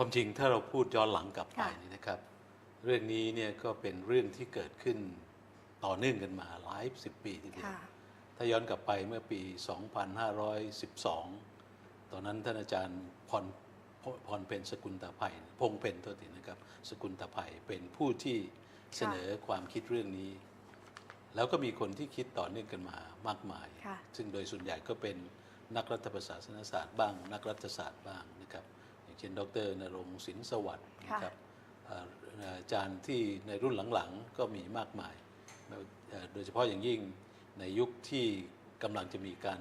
ความจริงถ้าเราพูดย้อนหลังกลับไปค่ะ นี่นะครับ เรื่องนี้เนี่ยก็เป็นเรื่องที่เกิดขึ้นต่อเนื่องกันมาหลายสิบปีทีเดียว ค่ะ ถ้าย้อนกลับไปเมื่อปี 2512 ตอนนั้นท่านอาจารย์พรพรเป็นสกุลตาภัยพงเป็นตัวตินะครับ สกุลตาภัยเป็นผู้ที่เสนอความคิดเรื่องนี้ แล้วก็มีคนที่คิดต่อเนื่องกันมามากมาย ค่ะ ซึ่งโดยส่วนใหญ่ก็เป็นนักรัฐประศาสนศาสตร์บ้าง นักรัฐศาสตร์บ้างนะครับอย่าง เช่นดรนรงค์สินสวัสดิ์นะครับเอ่ออาจารย์ที่ในรุ่นหลังๆ ก็มีมากมายเอ่อโดยเฉพาะอย่างยิ่งในยุคที่กำลังจะมีการ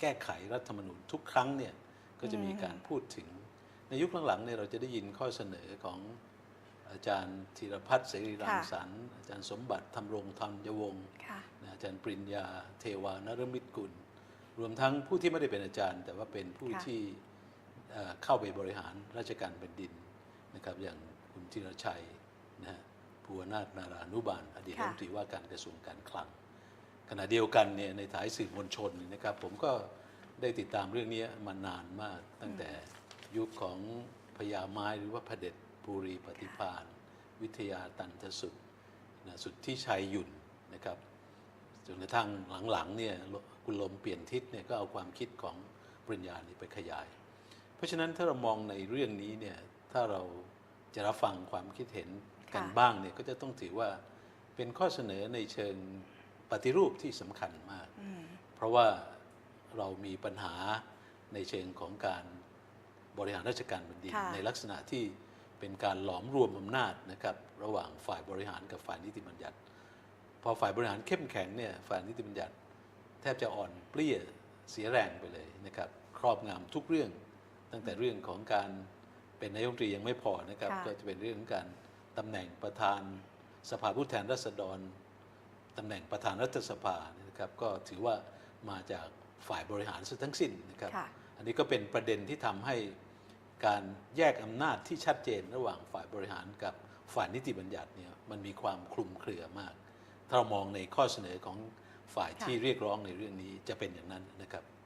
แก้ไขรัฐธรรมนูญทุกครั้งเนี่ยก็จะมีการพูดถึง ในยุคหลังๆเนี่ยเราจะได้ยินข้อเสนอของอาจารย์ธีรพัฒน์เสรีรังสรรค์อาจารย์สมบัติธรรมรงธรรมยวงศ์ค่ะนะอาจารย์ปริญญา เทวานรมิตรกุล รวมทั้งผู้ที่ไม่ได้เป็นอาจารย์ แต่ว่าเป็นผู้ค่ะที่ เอ่อเข้าไปบริหารราชการแผ่นดินนะครับอย่างคุณธีรชัยนะฮะภูวนาถนารานุบาล อดีตรัฐมนตรีว่าการกระทรวงการคลัง ขณะเดียวกันเนี่ยในถ่ายสื่อมวลชนเนี่ยนะครับ ผมก็ได้ติดตามเรื่องนี้มานานมากตั้งแต่ยุคของพญาไม้หรือว่าพระเด็จปุรีปฏิพานวิทยาตันทสุดนะสุดที่ชัยหยุ่นนะครับจนกระทั่งหลังๆเนี่ยคุณลมเปลี่ยนทิศเนี่ยก็เอาความคิดของปริญญานี่ไปขยาย เพราะฉะนั้นถ้าเรามองในเรื่องนี้เนี่ยถ้าเราจะรับฟังความคิดเห็นกันค่ะบ้างเนี่ยก็จะต้องถือว่าเป็นข้อเสนอในเชิงปฏิรูปที่สำคัญมากอืมเพราะว่าเรามีปัญหาในเชิงของการบริหารราชการแผ่นดินค่ะในลักษณะที่เป็นการหลอมรวมอำนาจนะครับระหว่างฝ่ายบริหารกับฝ่ายนิติบัญญัติ พอฝ่ายบริหารเข้มแข็งเนี่ยฝ่ายนิติบัญญัติ แทบจะอ่อนเปรี้ยเสียแรงไปเลยนะครับครอบงำทุกเรื่อง ตั้งแต่เรื่องของการเป็นนายกรัฐมนตรียังไม่พอนะครับ ค่ะก็จะเป็นเรื่องของการตำแหน่งประธานสภาผู้แทนราษฎรตำแหน่งประธานรัฐสภาเนี่ยนะครับ ก็ถือว่ามาจากฝ่ายบริหารซะทั้งสิ้นนะครับ ค่ะ อันนี้ก็เป็นประเด็นที่ทำให้การแยกอำนาจที่ชัดเจนระหว่างฝ่ายบริหารกับฝ่ายนิติบัญญัติเนี่ยมันมีความคลุมเครือมาก ถ้าเรามองในข้อเสนอของฝ่ายค่ะ ที่เรียกร้องในเรื่องนี้จะเป็นอย่างนั้นนะครับค่ะ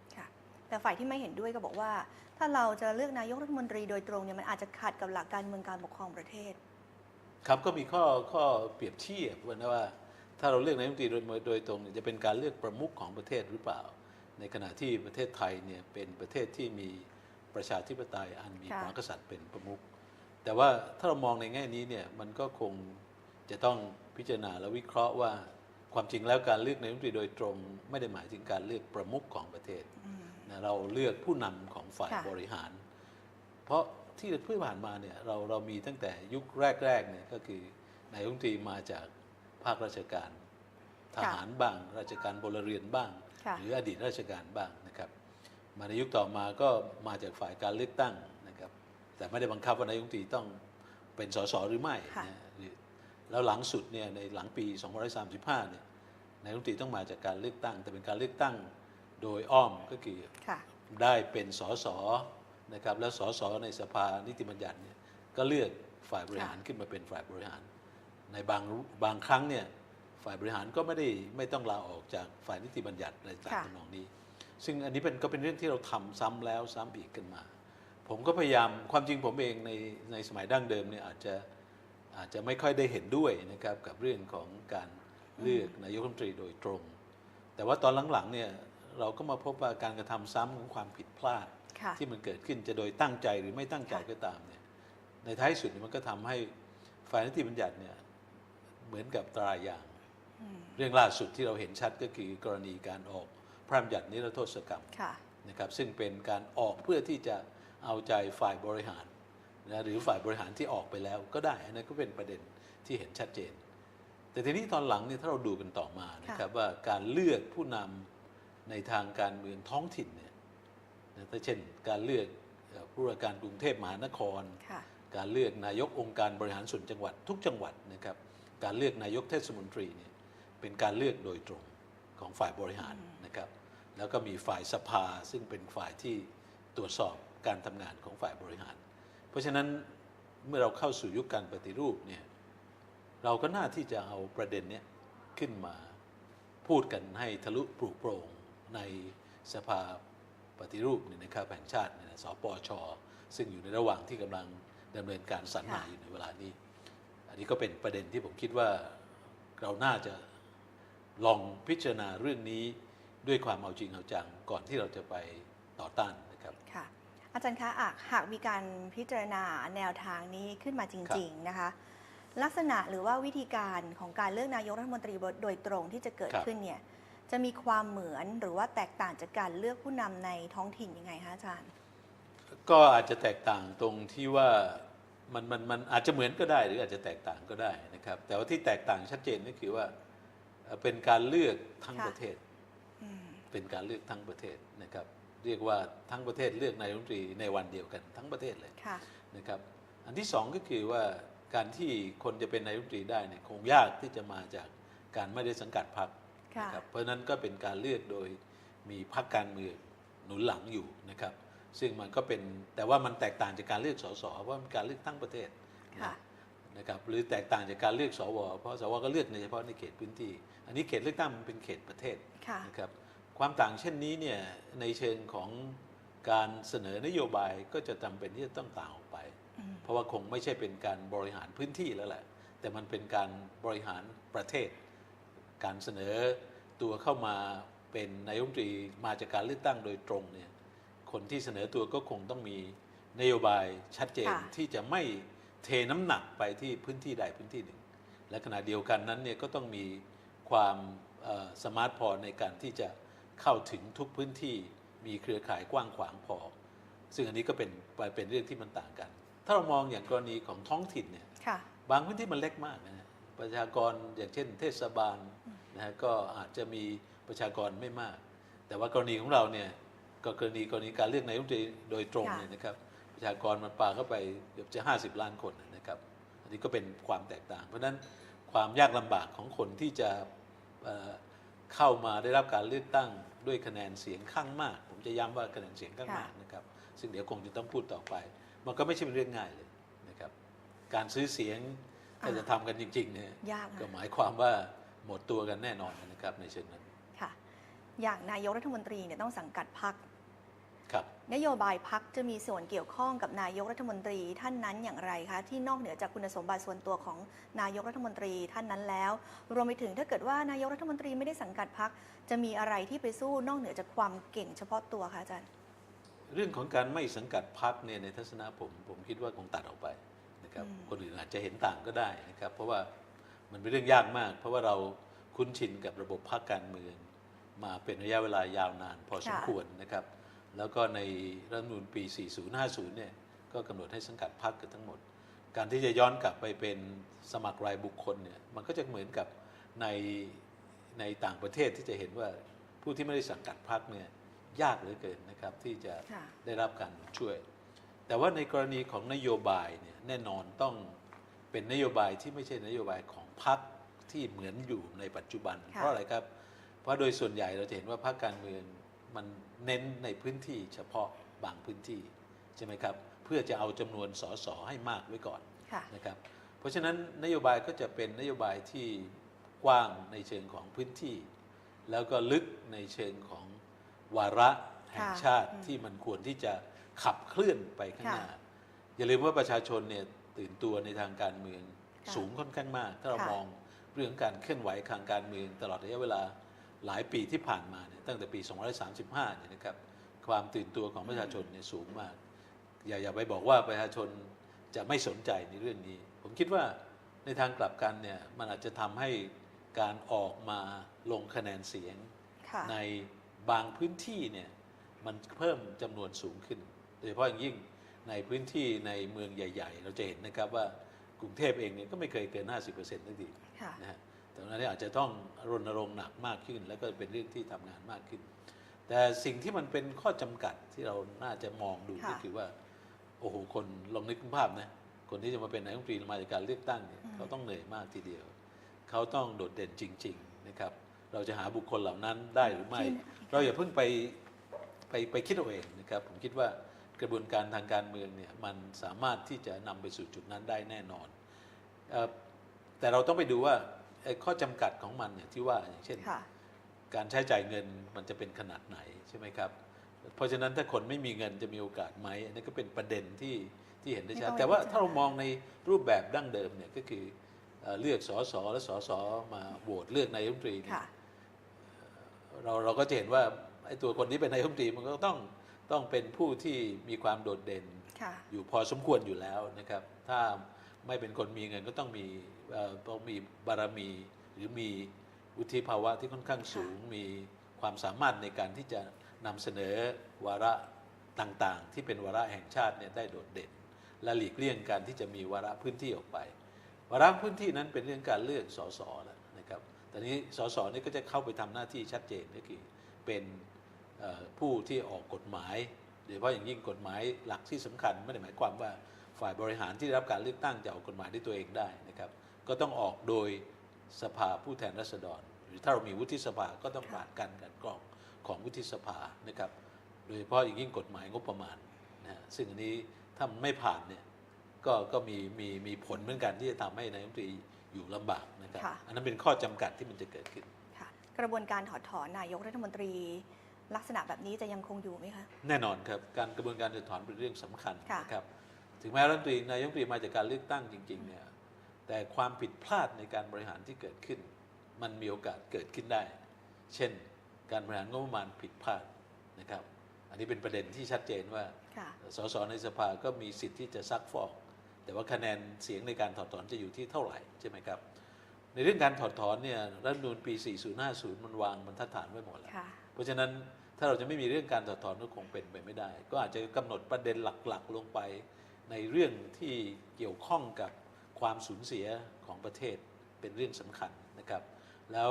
แต่ฝ่ายที่ไม่เห็นด้วยก็บอกว่า ถ้าเราจะเลือกนายกรัฐมนตรีโดยตรงเนี่ยมันอาจจะขัดกับหลักการเมืองการปกครองประเทศ ครับก็มีข้อข้อเปรียบเทียบว่าว่า ถ้าเราเลือกนายกรัฐมนตรีโดยโดยตรงเนี่ยจะเป็นการเลือกประมุขของประเทศหรือเปล่า ในขณะที่ประเทศไทยเนี่ยเป็นประเทศที่มีประชาธิปไตยอันมีค่ะพระมหากษัตริย์เป็นประมุขแต่ว่าถ้าเรามองในแง่นี้เนี่ยมันก็คงจะต้องพิจารณาและวิเคราะห์ว่าความจริงแล้วการเลือกนายกรัฐมนตรีโดยตรง ไม่ได้หมายถึงการเลือกประมุขของประเทศอืมนะ เราเลือกผู้นำของฝ่ายค่ะบริหาร เพราะที่เพื่อผ่านมาเนี่ยเราเรามีตั้งแต่ยุคแรกๆเนี่ยก็คือนายกรัฐมนตรีมาจากภาคราชการทหารบ้าง ราชการพลเรือนบ้างค่ะหรืออดีตราชการบ้างนะครับ มาในยุคต่อมาก็มาจากฝ่ายการเลือกตั้งนะครับ แต่ไม่ได้บังคับว่านายกรัฐมนตรีต้องเป็นสสหรือไม่ค่ะนะหรือแล้วหลังสุดเนี่ยในหลังปี 2535 เนี่ยนายกรัฐมนตรีต้องมาจากการเลือกตั้ง แต่เป็นการเลือกตั้ง โดยอ้อมก็คือค่ะได้เป็นสสนะครับแล้วสสในสภานิติบัญญัติเนี่ยก็เลือกฝ่ายบริหารขึ้นมาเป็นฝ่ายบริหาร ในบางบางครั้งเนี่ยฝ่ายบริหารก็ไม่ได้ไม่ต้องลาออกจากฝ่ายนิติบัญญัติอะไรต่างค่ะๆทำนองนี้ ซึ่งอันนี้เป็นก็เป็นเรื่องที่เราทำซ้ำแล้วซ้ำอีกกันมา ผมก็พยายามความจริงผมเองในในสมัยดั้งเดิมเนี่ยอาจจะอาจจะไม่ค่อยได้เห็นด้วยนะครับกับเรื่องของการเลือกนายกรัฐมนตรีโดยตรง แต่ว่าตอนหลังๆเนี่ย เราก็มาพบว่าการกระทำซ้ำของความผิดพลาดค่ะที่มันเกิดขึ้นจะโดยตั้งใจหรือไม่ตั้งใจค่ะก็ตามเนี่ยในท้ายสุดเนี่ยมันก็ทำให้ฝ่ายนิติบัญญัติเนี่ยเหมือนกับตรายางอืมเรื่องล่าสุดที่เราเห็นชัดก็คือกรณีการออกพระราชบัญญัตินิรโทษกรรมค่ะนะครับซึ่งเป็นการออกเพื่อที่จะเอาใจฝ่ายบริหารนะหรือฝ่ายบริหารที่ออกไปแล้วก็ได้อันนั้นก็เป็นประเด็นที่เห็นชัดเจน แต่ทีนี้ตอนหลังเนี่ยถ้าเราดูกันต่อมานะครับว่าการเลือกผู้นำ ในทางการเมืองท้องถิ่นเนี่ยนะถ้าเช่นการเลือกเอ่อผู้ว่าการกรุงเทพมหานครค่ะการเลือกนายกองค์การบริหารส่วนจังหวัดทุกจังหวัดนะครับ การเลือกนายกเทศมนตรีเนี่ยเป็นการเลือกโดยตรงของฝ่ายบริหารนะครับ แล้วก็มีฝ่ายสภาซึ่งเป็นฝ่ายที่ตรวจสอบการทำงานของฝ่ายบริหาร เพราะฉะนั้นเมื่อเราเข้าสู่ยุคการปฏิรูปเนี่ยเราก็น่าที่จะเอาประเด็นเนี้ยขึ้นมาพูดกันให้ทะลุปลุกโปร่ง ในสภาปฏิรูปเนี่ยนะครับแห่งชาติเนี่ยนะสปช ซึ่งอยู่ในระหว่างที่กำลังดำเนินการสรรหาค่ะอยู่ในเวลานี้ อันนี้ก็เป็นประเด็นที่ผมคิดว่าเราน่าจะลองพิจารณาเรื่องนี้ด้วยความเอาจริงเอาจังก่อนที่เราจะไปต่อต้านนะครับ ค่ะ อาจารย์คะหากหากมีการพิจารณาแนวทางนี้ขึ้นมาจริง ๆ นะคะ ลักษณะหรือว่าวิธีการของการเลือกนายกรัฐมนตรีโดยตรงที่จะเกิดครับ ขึ้นเนี่ย จะมีความเหมือนหรือว่าแตกต่างจากการเลือกผู้นำในท้องถิ่นยังไงคะอาจารย์ ก็อาจจะแตกต่างตรงที่ว่ามันมันมันอาจจะเหมือนก็ได้หรืออาจจะแตกต่างก็ได้นะครับ แต่ว่าที่แตกต่างชัดเจนก็คือว่าเอ่อเป็นการเลือกทั้งค่ะประเทศอืมเป็นการเลือกทั้งประเทศนะครับ เรียกว่าทั้งประเทศเลือกนายกรัฐมนตรีในวันเดียวกันทั้งประเทศเลยค่ะนะครับ อันที่สองก็คือว่าการที่คนจะเป็นนายกรัฐมนตรีได้เนี่ยคงยากที่จะมาจากการไม่ได้สังกัดพรรคค่ะ นะครับเพราะฉะนั้นก็เป็นการเลือกโดยมีพรรคการเมืองหนุนหลังอยู่นะครับ ซึ่งมันก็เป็นแต่ว่ามันแตกต่างจากการเลือกสสเพราะมันการเลือกทั้งประเทศค่ะนะครับหรือแตกต่างจากการเลือกสวเพราะสวก็เลือกในเฉพาะในเขตพื้นที่ อันนี้เขตเลือกตั้งมันเป็นเขตประเทศค่ะนะครับความต่างเช่นนี้เนี่ยในเชิงของการเสนอนโยบายก็จะจำเป็นที่จะต้องต่างออกไปอืมเพราะว่าคงไม่ใช่เป็นการบริหารพื้นที่แล้วแหละ แต่มันเป็นการบริหารประเทศ การเสนอตัวเข้ามาเป็นนายกรัฐมนตรีมาจากการเลือกตั้งโดยตรงเนี่ยคนที่เสนอตัวก็คงต้องมีนโยบายชัดเจนค่ะที่จะไม่เทน้ำหนักไปที่พื้นที่ใดพื้นที่หนึ่ง และขณะเดียวกันนั้นเนี่ยก็ต้องมีความเอ่อสมาร์ทพอในการที่จะเข้าถึงทุกพื้นที่มีเครือข่ายกว้างขวางพอ ซึ่งอันนี้ก็เป็นเป็นเรื่องที่มันต่างกัน ถ้าเรามองอย่างกรณีของท้องถิ่นเนี่ยค่ะบางพื้นที่มันเล็กมากนะฮะ ประชากรอย่างเช่น เทศบาลนะฮะก็อาจจะมีประชากรไม่มาก แต่ว่ากรณีของเราเนี่ยก็กรณีกรณีการเลือกนายกรัฐมนตรีโดยตรงค่ะเนี่ยนะครับประชากรมันปาเข้าไปเกือบจะ 50 ล้านคนนะครับ อันนี้ก็เป็นความแตกต่าง เพราะฉะนั้นความยากลำบากของคนที่จะเอ่อเข้ามาได้รับการเลือกตั้งด้วยคะแนนเสียงข้างมาก ผมจะย้ำว่าคะแนนเสียงข้างมากนะครับซึ่งเดี๋ยวคงจะต้องพูดต่อไป มันก็ไม่ใช่เป็นเรื่องง่ายเลยนะครับการซื้อเสียง ถ้าจะทำกันจริงๆเนี่ยยากก็นะหมายความว่าหมดตัวกันแน่นอนนะครับในเชิงนั้นค่ะ อย่างนายกรัฐมนตรีเนี่ยต้องสังกัดพรรคครับนโยบายพักจะมีส่วนเกี่ยวข้องกับนายกรัฐมนตรีท่านนั้นอย่างไรคะ ที่นอกเหนือจากคุณสมบัติส่วนตัวของนายกรัฐมนตรีท่านนั้นแล้ว รวมไปถึงถ้าเกิดว่านายกรัฐมนตรีไม่ได้สังกัดพักจะมีอะไรที่ไปสู้นอกเหนือจากความเก่งเฉพาะตัวคะอาจารย์ เรื่องของการไม่สังกัดพักเนี่ยในทัศนะผมผมคิดว่าคงตัดออกไป นะครับอืมคนอื่นอาจจะเห็นต่างก็ได้นะครับ เพราะว่ามันเป็นเรื่องยากมาก เพราะว่าเราคุ้นชินกับระบบพักการเมือง มาเป็นระยะเวลายาวนาน พอสมควรนะครับ แล้วก็ในรัฐธรรมนูญปี 4050 เนี่ยก็กำหนดให้สังกัดพรรคกันทั้งหมด การที่จะย้อนกลับไปเป็นสมัครรายบุคคลเนี่ยมันก็จะเหมือนกับในในต่างประเทศที่จะเห็นว่าผู้ที่ไม่ได้สังกัดพรรคเนี่ยยากเหลือเกินนะครับที่จะค่ะได้รับการช่วย แต่ว่าในกรณีของนโยบายเนี่ยแน่นอนต้องเป็นนโยบายที่ไม่ใช่นโยบายของพรรคที่เหมือนอยู่ในปัจจุบันค่ะเพราะอะไรครับ เพราะโดยส่วนใหญ่เราจะเห็นว่าพรรคการเมืองมันเน้นในพื้นที่เฉพาะบางพื้นที่ใช่ไหมครับ เพื่อจะเอาจำนวนสสให้มากไว้ก่อนค่ะนะครับ เพราะฉะนั้นนโยบายก็จะเป็นนโยบายที่กว้างในเชิงของพื้นที่ แล้วก็ลึกในเชิงของวาระแห่งค่ะชาติอืมที่มันควรที่จะ ขับเคลื่อนไปข้างหน้าค่ะอย่าลืมว่าประชาชนเนี่ยตื่นตัวในทางการเมืองค่ะสูงค่อนข้างมาก ถ้าเราค่ะ มองเรื่องการเคลื่อนไหวทางการเมืองตลอดระยะเวลาหลายปีที่ผ่านมาเนี่ยตั้งแต่ปี235 เนี่ยนะครับ ความตื่นตัวของประชาชนเนี่ยสูงมาก อย่าอย่าไปบอกว่าประชาชนจะไม่สนใจในเรื่องนี้ ผมคิดว่าในทางกลับกันเนี่ยมันอาจจะทำให้การออกมาลงคะแนนเสียง ค่ะ ในบางพื้นที่เนี่ยมันเพิ่มจำนวนสูงขึ้นโดยเฉพาะอย่างยิ่งในพื้นที่ในเมืองใหญ่ ๆ เราจะเห็นนะครับว่ากรุงเทพเองเนี่ยก็ไม่เคยเกิน 50%ทันทีค่ะนะฮะแต่วันนี้อาจจะต้องรณรงค์หนักมากขึ้น แล้วก็เป็นเรื่องที่ทำงานมากขึ้น แต่สิ่งที่มันเป็นข้อจำกัดที่เราน่าจะมองดูค่ะก็คือว่าโอ้โหคนลองนึกภาพนะคนที่จะมาเป็นนายกรัฐมนตรีมาจากการเลือกตั้งเนี่ยเขาต้องเหนื่อยมากทีเดียว เขาต้องโดดเด่นจริง ๆนะครับ เราจะหาบุคคลเหล่านั้นได้หรือไม่ที่เราอย่าเพิ่งไปไปไปคิดเอาเองนะครับ ผมคิดว่า กระบวนการทางการเมืองเนี่ยมันสามารถที่จะนำไปสู่จุดนั้นได้แน่นอนเอ่อแต่เราต้องไปดูว่าไอ้ข้อจำกัดของมันเนี่ยที่ว่าอย่างเช่นค่ะการใช้จ่ายเงินมันจะเป็นขนาดไหนใช่ไหมครับ เพราะฉะนั้นถ้าคนไม่มีเงินจะมีโอกาสไหมอันนี้ก็เป็นประเด็นที่ที่เห็นได้ชัดไม่ต้องแต่ว่าพิจารณาถ้าเรามองในรูปแบบดั้งเดิมเนี่ยก็คือเอ่อเลือกสสและสสมาโหวตเลือกนายกรัฐมนตรีเนี่ยค่ะเราเราก็จะเห็นว่าไอ้ตัวคนที่เป็นนายกรัฐมนตรีมันก็ต้อง ต้องเป็นผู้ที่มีความโดดเด่น ค่ะอยู่พอสมควรอยู่แล้วนะครับ ถ้าไม่เป็นคนมีเงินก็ต้องมีเอ่อต้องมีบารมี หรือมีวุฒิภาวะที่ค่อนข้างสูง มีความสามารถในการที่จะนำเสนอวาระต่างๆ ที่เป็นวาระแห่งชาติเนี่ยได้โดดเด่น และหลีกเลี่ยงการที่จะมีวาระพื้นที่ออกไป วาระพื้นที่นั้นเป็นเรื่องการเลือกสสแล้วนะครับแต่นี้สสนี่ก็จะเข้าไปทำหน้าที่ชัดเจนก็คือเป็นเอ่อ ผู้ที่ออกกฎหมายโดยเฉพาะอย่างยิ่งกฎหมายหลักที่สำคัญไม่ได้หมายความว่าฝ่ายบริหารที่ได้รับการเลือกตั้งจะออกกฎหมายด้วยตัวเองได้นะครับ ก็ต้องออกโดยสภาผู้แทนราษฎร หรือถ้าเรามีวุฒิสภาก็ต้องผ่านการกลันกรองของวุฒิสภานะครับ โดยเฉพาะอย่างยิ่งกฎหมายงบประมาณนะฮะซึ่งอันนี้ถ้ามันไม่ผ่านเนี่ยก็ก็มีมีมีผลเหมือนกันที่จะทำให้นายกรัฐมนตรีอยู่ลำบากนะครับค่ะอันนั้นเป็นข้อจำกัดที่มันจะเกิดขึ้นค่ะกระบวนการถอดถอนนายกรัฐมนตรี ลักษณะแบบนี้จะยังคงอยู่ไหมคะ แน่นอนครับ การกระบวนการถอดถอนเป็นเรื่องสำคัญค่ะ นะครับ ถึงแม้รัฐมนตรีนายกรัฐมนตรีมาจากการเลือกตั้งจริง ๆ เนี่ย แต่ความผิดพลาดในการบริหารที่เกิดขึ้น มันมีโอกาสเกิดขึ้นได้ เช่น การบริหารงบประมาณผิดพลาดนะครับ อันนี้เป็นประเด็นที่ชัดเจนว่า ค่ะ สสในสภาก็มีสิทธิ์ที่จะซักฟอก แต่ว่าคะแนนเสียงในการถอดถอนจะอยู่ที่เท่าไหร่ใช่ไหมครับ ในเรื่องการถอดถอนเนี่ยรัฐธรรมนูญปี 4050 มันวางบรรทัดฐานไว้หมดแล้ว ค่ะ เพราะฉะนั้นถ้าเราจะไม่มีเรื่องการถอดถอนก็คงเป็นไปไม่ได้ ก็อาจจะกำหนดประเด็นหลักๆ ลงไปในเรื่องที่เกี่ยวข้องกับความสูญเสียของประเทศเป็นเรื่องสำคัญนะครับ แล้ว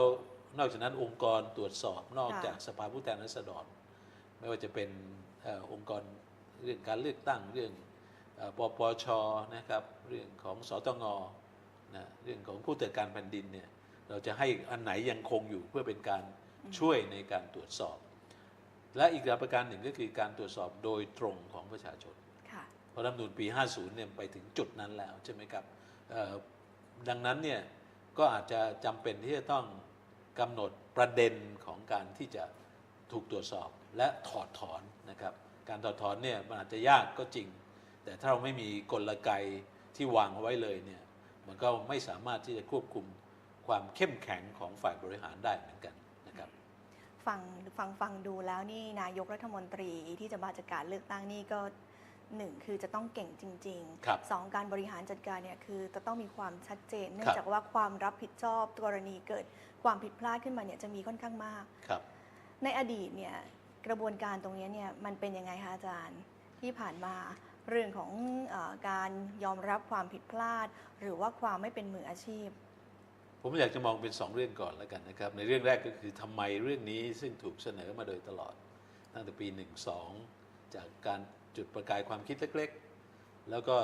นอกจากนั้นองค์กรตรวจสอบนอกจากสภาผู้แทนราษฎร ไม่ว่าจะเป็นอองค์กรเรื่องการเลือกตั้งเรื่องปปชนะครับเรื่องของสตงนะเรื่องของผู้ตรวจการแผ่นดินเนี่ยเราจะให้อันไหนยังคงอยู่เพื่อเป็นการ ช่วยในการตรวจสอบ และอีกประการหนึ่งก็คือการตรวจสอบโดยตรงของประชาชนค่ะเพราะรัฐธรรมนูญปี 50 เนี่ยไปถึงจุดนั้นแล้วใช่ไหมครับเอ่อดังนั้นเนี่ยก็อาจจะจำเป็นที่จะต้องกำหนดประเด็นของการที่จะถูกตรวจสอบและถอดถอนนะครับการถอดถอนเนี่ยมันอาจจะยากก็จริง แต่ถ้าเราไม่มีกลไกที่วางเอาไว้เลยเนี่ยมันก็ไม่สามารถที่จะควบคุมความเข้มแข็งของฝ่ายบริหารได้เหมือนกันนะครับ ฟังฟังฟังดูแล้วนี่นายกรัฐมนตรีที่จะมาจากการเลือกตั้งนี่ก็หนึ่งคือจะต้องเก่งจริงครับสองการบริหารจัดการเนี่ยคือจะต้องมีความชัดเจน เนื่อครังบจากว่าความรับผิดชอบกรณีเกิดความผิดพลาดขึ้นมาเนี่ยจะมีค่อนข้างมาก ครับ ในอดีตเนี่ยกระบวนการตรงนี้เนี่ยมันเป็นยังไงคะอาจารย์ที่ผ่านมาเรื่องของเออการยอมรับความผิดพลาด หรือว่าความไม่เป็นมืออาชีพ ผมอยากจะมองเป็นสองเรื่องก่อนแล้วกันนะครับ ในเรื่องแรกก็คือทำไมเรื่องนี้ซึ่งถูกเสนอมาโดยตลอด ตั้งแต่ปี 12 จากการจุดประกายความคิดเล็กๆ แล้วก็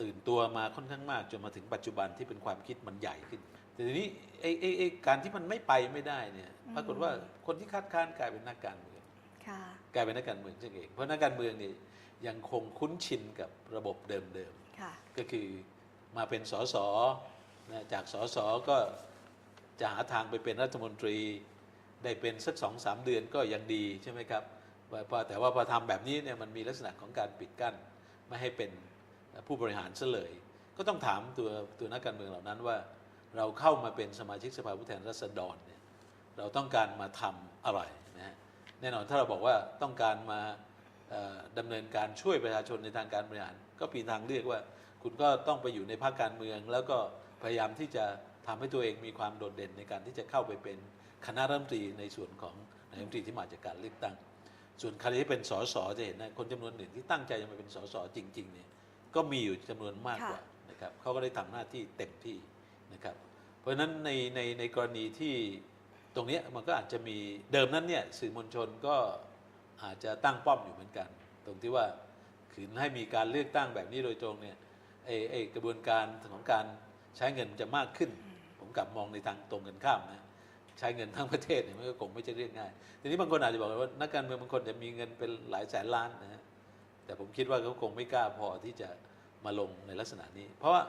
ตื่นตัวมาค่อนข้างมากจนมาถึงปัจจุบันที่เป็นความคิดมันใหญ่ขึ้น แต่ทีนี้ไอ้ไอ้ไอ้การที่มันไม่ไปไม่ได้เนี่ยอืมปรากฏว่าคนที่คัดค้านกลายเป็นนักการเมืองค่ะกลายเป็นนักการเมืองซะเองเพราะนักการเมืองเนี่ยยังคงคุ้นชินกับระบบเดิมๆค่ะก็คือมาเป็นสสนะ จากสสก็จะหาทางไปเป็นรัฐมนตรีได้เป็นสักสองสามเดือนก็ยังดีใช่ไหมครับแต่ว่าพอทำแบบนี้เนี่ยมันมีลักษณะของการปิดกั้นไม่ให้เป็นผู้บริหารซะเลย ก็ต้องถามตัวตัวนักการเมืองเหล่านั้นว่า เราเข้ามาเป็นสมาชิกสภาผู้แทนราษฎรเนี่ยเราต้องการมาทำอะไรนะฮะแน่นอนถ้าเราบอกว่าต้องการมาเอ่อดำเนินการช่วยประชาชนในทางการบริหาร ก็ปีทางเลือกว่า คุณก็ต้องไปอยู่ในภาคการเมืองแล้วก็ พยายามที่จะทำให้ตัวเองมีความโดดเด่นในการที่จะเข้าไปเป็นคณะรัฐมนตรีในส่วนของนายกรัฐมนตรีที่มาจากการเลือกตั้ง ส่วนใครที่เป็นสสจะเห็นนะคนจำนวนหนึ่งที่ตั้งใจจะมาเป็นสสจริงๆเนี่ยก็มีอยู่จำนวนมากกว่านะครับเขาก็ได้ทำหน้าที่เต็มที่นะครับ เพราะฉะนั้นในในในกรณีที่ตรงนี้มันก็อาจจะมีเดิมนั้นเนี่ยสื่อมวลชนก็อาจจะตั้งป้อมอยู่เหมือนกัน ตรงที่ว่าขืนให้มีการเลือกตั้งแบบนี้โดยตรงเนี่ยไอ้กระบวนการของการ ใช้เงินจะมากขึ้น ผมกลับมองในทางตรงกันข้ามนะใช้เงินทั้งประเทศเนี่ยมันก็คงไม่ใช่เรื่องง่ายทีนี้บางคนอาจจะบอกว่านักการเมืองบางคนจะมีเงินเป็นหลายแสนล้านนะฮะแต่ผมคิดว่าเขาคงไม่กล้าพอที่จะมาลงในลักษณะนี้ เพราะว่า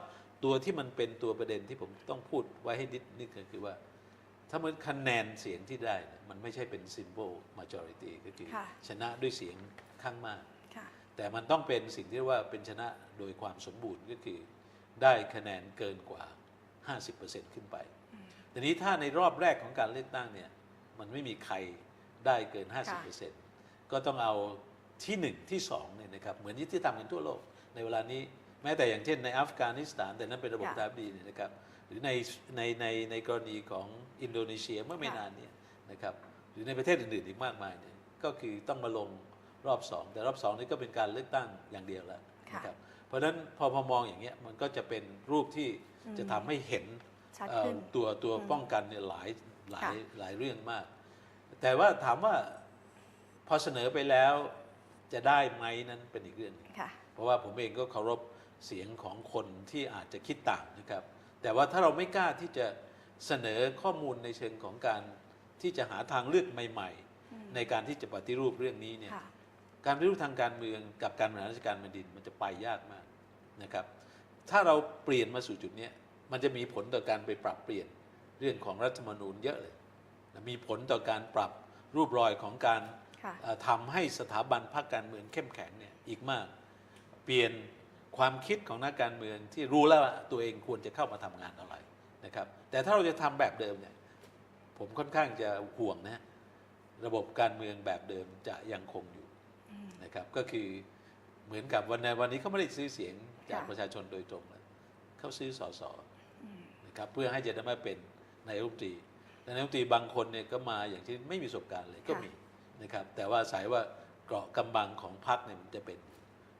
ตัวที่มันเป็นตัวประเด็นที่ผมต้องพูดไว้ให้นิดนิดก็คือว่า ถ้ามันคะแนนเสียงที่ได้เนี่ยมันไม่ใช่เป็น simple majority ก็คือค่ะชนะด้วยเสียงข้างมากค่ะแต่มันต้องเป็นสิ่งที่เรียกว่าเป็นชนะโดยความสมบูรณ์ก็คือ ได้คะแนนเกินกว่า 50%ขึ้นไปทีนี้ถ้าในรอบแรกของการเลือกตั้งเนี่ยมันไม่มีใครได้เกิน 50%ก็ต้องเอาที่หนึ่งที่สองเนี่ยนะครับเหมือนที่ทำกันทั่วโลก ในเวลานี้แม้แต่อย่างเช่นในอัฟกานิสถาน แต่นั้นเป็นระบบค่ะทาบดีเนี่ยนะครับหรือในในในในกรณีของอินโดนีเซียเมื่อไม่ค่ะนานเนี้นะครับหรือในประเทศอื่นๆอีกมากมายเนี่ยก็คือต้องมาลงรอบสองแต่รอบสองนี่ก็เป็นการเลือกตั้งอย่างเดียวแล้วค่ะนะครับเพ ราะฉะนั้นพอพอมองอย่างเงี้ยมันก็จะเป็นรูปที่อืมจะทำให้เห็นชัดเอ่อขึ้น ตัวตัวอืมป้องกันเนี่ยหลายหลายค่ะ หลายเรื่องมาก แต่ว่าถามว่าพอเสนอไปแล้วจะได้ไหมนั้นเป็นอีกเรื่องหนึงค่ะ เพราะว่าผมเองก็เคารพเสียงของคนที่อาจจะคิดต่างนะครับ แต่ว่าถ้าเราไม่กล้าที่จะเสนอข้อมูลในเชิงของการที่จะหาทางเลือกใหม่ อืม ๆ ในการที่จะปฏิรูปเรื่องนี้เนี่ยค่ะ การปฏิรูปทางการเมืองกับการบริหารราชการแผ่นดินมันจะไปยากมาก นะครับถ้าเราเปลี่ยนมาสู่จุดเนี้ยมันจะมีผลต่อการไปปรับเปลี่ยนเรื่องของรัฐธรรมนูญเยอะเลย มีผลต่อการปรับรูปรอยของการค่ะเอ่อทำให้สถาบันพรรคการเมืองเข้มแข็งเนี่ยอีกมาก เปลี่ยนความคิดของนักการเมืองที่รู้แล้วว่าตัวเองควรจะเข้ามาทำงานอะไรนะครับ แต่ถ้าเราจะทำแบบเดิมเนี่ยผมค่อนข้างจะห่วงนะระบบการเมืองแบบเดิมจะยังคงอยู่นะครับก็คือเหมือนกับวันในวันนี้เขาไม่ได้ซื้อเสียง จากค่ะประชาชนโดยตรงเลยเขาซื้อสสนะครับเพื่อให้จะได้มาเป็นนายกรัฐมนตรีแต่นายกรัฐมนตรีบางคนเนี่ยก็มาอย่างที่ไม่มีประสบการณ์เลยก็มีนะครับแต่ว่าอาศัยว่าเกราะกำบังของพรรคเนี่ยมันจะเป็น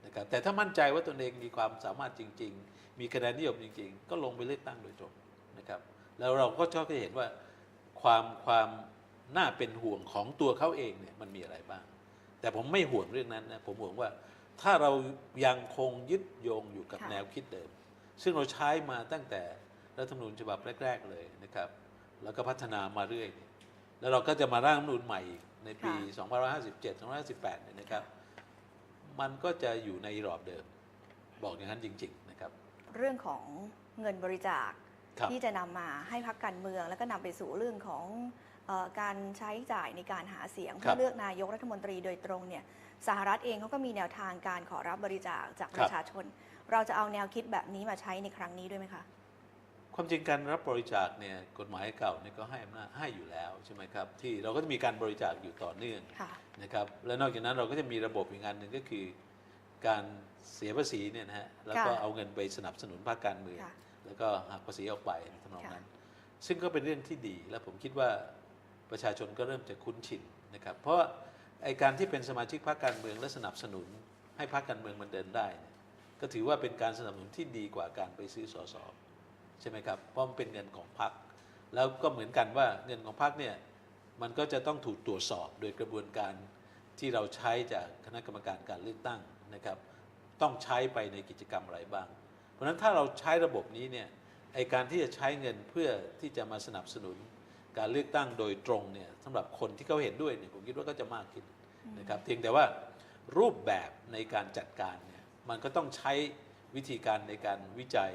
นะครับแต่ถ้ามั่นใจว่าตนเองมีความสามารถจริง ๆ มีคะแนนนิยมจริง ๆ ก็ลงไปเลือกตั้งโดยตรงนะครับแล้วเราก็ชอบจะเห็นว่าความความน่าเป็นห่วงของตัวเขาเองเนี่ยมันมีอะไรบ้าง แต่ผมไม่ห่วงเรื่องนั้นนะผมห่วงว่า ถ้าเรายังคงยึดโยงอยู่กับค่ะ แนวคิดเดิม ซึ่งเราใช้มาตั้งแต่รัฐธรรมนูญฉบับแรก ๆ เลยนะครับ แล้วก็พัฒนามาเรื่อยเนี่ยแล้วเราก็จะมาร่างรัฐธรรมนูญใหม่อีกในปี2557 2558เนี่ยนะครับ มันก็จะอยู่ในรอบเดิม บอกอย่างนั้นจริง ๆ นะครับ เรื่องของเงินบริจาคครับ ที่จะนำมาให้พักการเมือง แล้วก็นำไปสู่เรื่องของเออ การใช้จ่ายในการหาเสียงครัเพื่อบเลือกนายกรัฐมนตรีโดยตรงเนี่ยสหรัฐเองเขาก็มีแนวทางการขอรับบริจาคจากประชาชน เราจะเอาแนวคิดแบบนี้มาใช้ในครั้งนี้ด้วยไหมคะ ความจริงการรับบริจาคเนี่ยกฎหมายเก่าเนี่ยก็ให้อำนาจให้อยู่แล้วใช่ไหมครับที่เราก็จะมีการบริจาคอยู่ต่อเนื่องค่ะนะครับและนอกจากนั้นเราก็จะมีระบบอีกงานหนึ่งก็คือ การเสียภาษีเนี่ยนะฮะแล้วก็ค่ะเอาเงินไปสนับสนุนภาคการเมืองค่ะแล้วก็หักภาษีออกไปทำนองค่ะนั้น ซึ่งก็เป็นเรื่องที่ดีและผมคิดว่า ประชาชนก็เริ่มจะคุ้นชินนะครับเพราะไอการที่เป็นสมาชิกพรรคการเมืองและสนับสนุนให้พรรคการเมืองมันเดินได้ ก็ถือว่าเป็นการสนับสนุนที่ดีกว่าการไปซื้อสสใช่ไหมครับเพราะมันเป็นเงินของพรรคแล้วก็เหมือนกันว่าเงินของพรรคเนี่ยมันก็จะต้องถูกตรวจสอบโดยกระบวนการที่เราใช้จากคณะกรรมการการเลือกตั้งนะครับต้องใช้ไปในกิจกรรมอะไรบ้าง เพราะฉะนั้นถ้าเราใช้ระบบนี้เนี่ยไอการที่จะใช้เงินเพื่อที่จะมาสนับสนุน การเลือกตั้งโดยตรงเนี่ยสำหรับคนที่เขาเห็นด้วยเนี่ยผมคิดว่าก็จะมากขึ้นนะครับเพียงแต่ว่ารูปแบบในการจัดการเนี่ยมันก็ต้องใช้วิธีการในการวิจัย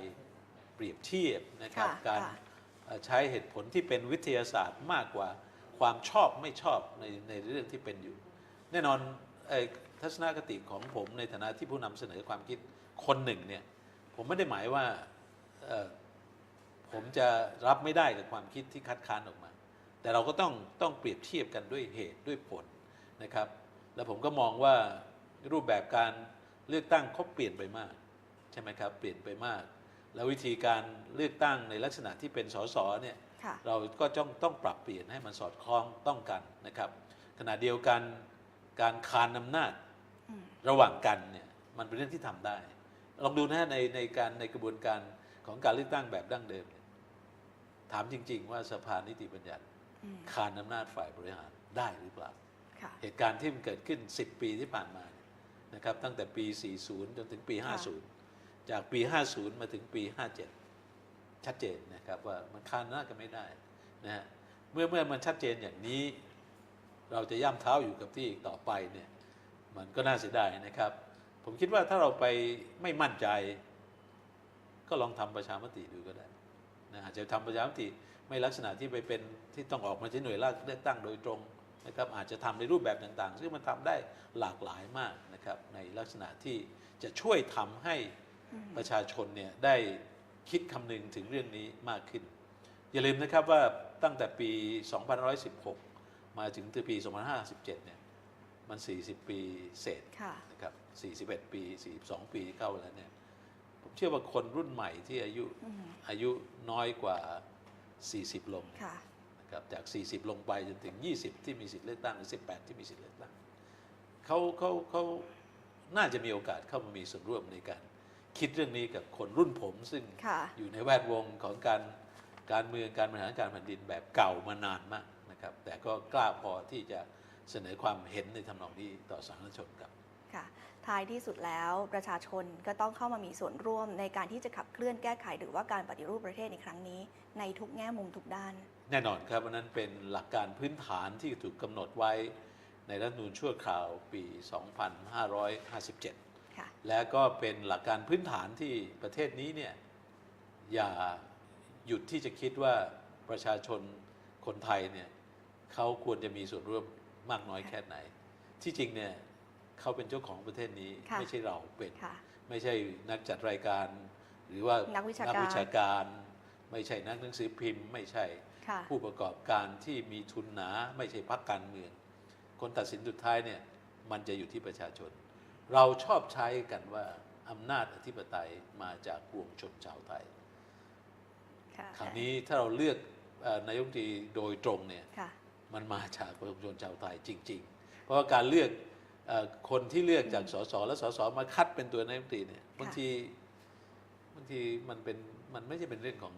เปรียบเทียบนะครับค่ะการค่ะเอ่อใช้เหตุผลที่เป็นวิทยาศาสตร์มากกว่าความชอบไม่ชอบในในเรื่องที่เป็นอยู่ แน่นอนเอ่อทัศนคติของผมในฐานะที่ผู้นำเสนอความคิดคนหนึ่งเนี่ยผมไม่ได้หมายว่าเอ่อ ผมจะรับไม่ได้กับความคิดที่คัดค้านออกมา แต่เราก็ต้องต้องเปรียบเทียบกันด้วยเหตุด้วยผลนะครับ แล้วผมก็มองว่ารูปแบบการเลือกตั้งเขาเปลี่ยนไปมาก ใช่ไหมครับ เปลี่ยนไปมาก แล้ววิธีการเลือกตั้งในลักษณะที่เป็นสสเนี่ยค่ะเราก็ต้องต้องปรับเปลี่ยนให้มันสอดคล้องต้องกันนะครับ ขณะเดียวกันการคานอำนาจอืมระหว่างกันเนี่ยมันเป็นเรื่องที่ทำได้ ลองดูนะฮะในในการในกระบวนการของการเลือกตั้งแบบดั้งเดิมเนี่ย ถามจริง ๆ ว่าสภานิติบัญญัติอืมคานอำนาจฝ่ายบริหารได้หรือเปล่าค่ะเหตุการณ์ที่มันเกิดขึ้น 10 ปีที่ผ่านมาเนี่ยนะครับตั้งแต่ปี 40 จนถึงปีค่ะ50 จากปี 50 มาถึงปี 57 ชัดเจนนะครับว่ามันคานหน้ากันไม่ได้นะฮะเมื่อเมื่อมันชัดเจนอย่างนี้เราจะย่ำเท้าอยู่กับที่อีกต่อไปเนี่ยมันก็น่าเสียดายนะครับ ผมคิดว่าถ้าเราไปไม่มั่นใจ ก็ลองทำประชามติดูก็ได้ นะอาจจะทำประชามติไม่ลักษณะที่ไปเป็นที่ต้องออกมาใช้หน่วยเลือกตั้งโดยตรงนะครับอาจจะทำในรูปแบบต่างๆ ซึ่งมันทำได้หลากหลายมากนะครับในลักษณะที่จะช่วยทำให้อืมประชาชนเนี่ยได้คิดคำนึงถึงเรื่องนี้มากขึ้น อย่าลืมนะครับว่าตั้งแต่ปี 2516 มาถึงปี 2557 เนี่ยมัน 40 ปีเศษค่ะนะครับ 41 ปี 42 ปีเข้าแล้วเนี่ยผมเชื่อว่าคนรุ่นใหม่ที่อายุอืมอายุน้อยกว่า 40 ลงค่ะนะครับจาก 40 ลงไปจนถึง 20 ที่มีสิทธิ์เลือกตั้งหรือ 18 ที่มีสิทธิ์เลือกตั้งเขาเขาเขาน่าจะมีโอกาสเข้ามามีส่วนร่วมในการคิดเรื่องนี้กับคนรุ่นผมซึ่งค่ะอยู่ในแวดวงของการการเมืองการบริหารการแผ่นดินแบบเก่ามานานมากนะครับ แต่ก็กล้าพอที่จะเสนอความเห็นในทำนองนี้ต่อสาธารณชนครับค่ะ ท้ายที่สุดแล้วประชาชนก็ต้องเข้ามามีส่วนร่วมในการที่จะขับเคลื่อนแก้ไขหรือว่าการปฏิรูปประเทศในครั้งนี้ ในทุกแง่มุมทุกด้าน แน่นอนครับวันนั้นเป็นหลักการพื้นฐานที่ถูกกำหนดไว้ในรัฐธรรมนูญชั่วคราวปี 2557ค่ะและก็เป็นหลักการพื้นฐานที่ประเทศนี้เนี่ยอย่าหยุดที่จะคิดว่าประชาชนคนไทยเนี่ยเขาควรจะมีส่วนร่วมมากน้อยแค่ไหน ที่จริงเนี่ย เขาเป็นเจ้าของประเทศนี้ค่ะไม่ใช่เราเป็น ค่ะ ไม่ใช่นักจัดรายการ หรือว่านักวิชาการวิชาการ ไม่ใช่นักหนังสือพิมพ์ ไม่ใช่ ค่ะ ผู้ประกอบการที่มีทุนหนาไม่ใช่พรรคการเมือง คนตัดสินสุดท้ายเนี่ยมันจะอยู่ที่ประชาชน เราชอบใช้กันว่าอำนาจอธิปไตยมาจากปวงชนชาวไทย ค่ะคราวนี้ถ้าเราเลือกเอ่อนายกรัฐมนตรีโดยตรงเนี่ยค่ะ มันมาจากปวงชนชาวไทยจริง ๆ เพราะว่าการเลือกเออ คนที่เลือกจากสสและสสมาคัดเป็นตัวนายกรัฐมนตรีเนี่ยบางทีบางทีมันเป็นมันไม่ใช่เป็นเรื่องของ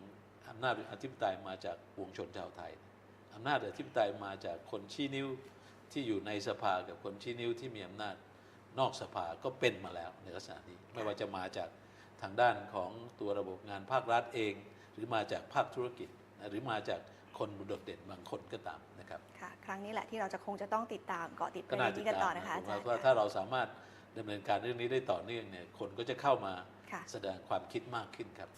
อำนาจอธิปไตยมาจากปวงชนชาวไทยอำนาจอธิปไตยมาจากคนชี้นิ้วที่อยู่ในสภากับคนชี้นิ้วที่มีอำนาจนอกสภาก็เป็นมาแล้วในลักษณะนี้ไม่ว่าจะมาจากทางด้านของตัวระบบงานภาครัฐเอง หรือมาจากภาคธุรกิจนะหรือมาจากคนโดดเด่นบางคนก็ตามนะครับ ค่ะ ครั้งนี้แหละที่เราจะคงจะต้องติดตามเกาะติดปก็ระเด็น่านติดนี้กันตาต่อมนะคะผอามจารย์ว่าค่ะถ้าเราสามารถดำเนินการเรื่องนี้ได้ต่อเนื่องเนี่ยคนก็จะเข้ามาค่ะแสดงความคิดมากขึ้นครับ